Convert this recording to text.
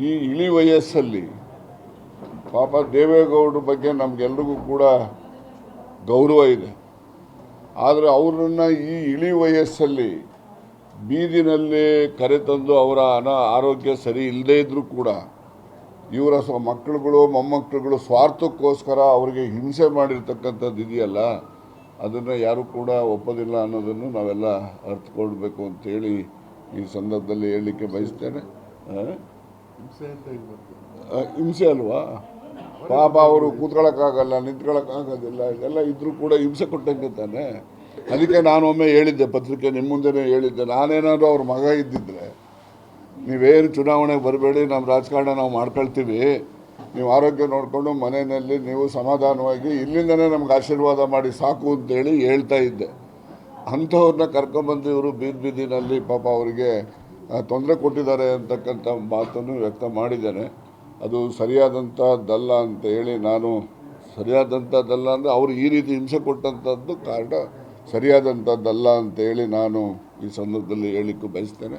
ಈ ಇಳಿ ವಯಸ್ಸಲ್ಲಿ ಪಾಪ ದೇವೇಗೌಡರ ಬಗ್ಗೆ ನಮಗೆಲ್ರಿಗೂ ಕೂಡ ಗೌರವ ಇದೆ. ಆದರೆ ಅವರನ್ನು ಈ ಇಳಿ ವಯಸ್ಸಲ್ಲಿ ಬೀದಿನಲ್ಲಿ ಕರೆತಂದು ಅವರ ಅನ ಆರೋಗ್ಯ ಸರಿ ಇಲ್ಲದೇ ಇದ್ದರೂ ಕೂಡ ಇವರ ಸ್ವ ಮಕ್ಕಳುಗಳು, ಮೊಮ್ಮಕ್ಕಳುಗಳು ಸ್ವಾರ್ಥಕ್ಕೋಸ್ಕರ ಅವರಿಗೆ ಹಿಂಸೆ ಮಾಡಿರ್ತಕ್ಕಂಥದ್ದು ಇದೆಯಲ್ಲ, ಅದನ್ನು ಯಾರೂ ಕೂಡ ಒಪ್ಪೋದಿಲ್ಲ ಅನ್ನೋದನ್ನು ನಾವೆಲ್ಲ ಅರ್ಥಕೊಳ್ಬೇಕು ಅಂತೇಳಿ ಈ ಸಂದರ್ಭದಲ್ಲಿ ಹೇಳಲಿಕ್ಕೆ ಬಯಸ್ತೇನೆ. ಹಿಂಸೆ ಅಲ್ವಾ? ಪಾಪ ಅವರು ಕೂತ್ಕೊಳ್ಳೋಕ್ಕಾಗಲ್ಲ, ನಿಂತ್ಕೊಳ್ಳೋಕ್ಕಾಗೋದಿಲ್ಲ, ಇದೆಲ್ಲ ಇದ್ರೂ ಕೂಡ ಹಿಂಸೆ ಕೊಟ್ಟಂಗೆ ತಾನೆ. ಅದಕ್ಕೆ ಒಮ್ಮೆ ಹೇಳಿದ್ದೆ, ಪತ್ರಿಕೆ ನಿಮ್ಮ ಮುಂದೆನೇ ಹೇಳಿದ್ದೆ, ನಾನೇನಾದರೂ ಅವ್ರ ಮಗ ಇದ್ದಿದ್ರೆ, ನೀವೇನು ಚುನಾವಣೆಗೆ ಬರಬೇಡಿ, ನಮ್ಮ ರಾಜಕಾರಣ ನಾವು ಮಾಡ್ಕೊಳ್ತೀವಿ. ನೀವು ಆರೋಗ್ಯ ನೋಡಿಕೊಂಡು ಮನೆಯಲ್ಲಿ ನೀವು ಸಮಾಧಾನವಾಗಿ ಇಲ್ಲಿಂದನೇ ನಮ್ಗೆ ಆಶೀರ್ವಾದ ಮಾಡಿ ಸಾಕು ಅಂತೇಳಿ ಹೇಳ್ತಾ ಇದ್ದೆ. ಅಂಥವ್ರನ್ನ ಕರ್ಕೊಂಬಂದು ಇವರು ಬೀದಿ ಬೀದಿನಲ್ಲಿ ಪಾಪ ಅವರಿಗೆ ತೊಂದರೆ ಕೊಟ್ಟಿದ್ದಾರೆ ಅಂತಕ್ಕಂಥ ಮಾತನ್ನು ವ್ಯಕ್ತ ಮಾಡಿದ್ದೇನೆ. ಅದು ಸರಿಯಾದಂಥದ್ದಲ್ಲ ಅಂತ ಹೇಳಿ ನಾನು ಸರಿಯಾದಂಥದ್ದಲ್ಲ ಅಂದರೆ ಅವರು ಈ ರೀತಿ ಹಿಂಸೆ ಕೊಟ್ಟಂಥದ್ದು ಕಾರಣ ಸರಿಯಾದಂಥದ್ದಲ್ಲ ಅಂತ ಹೇಳಿ ನಾನು ಈ ಸಂದರ್ಭದಲ್ಲಿ ಹೇಳಲಿಕ್ಕೆ ಬಯಸ್ತೇನೆ.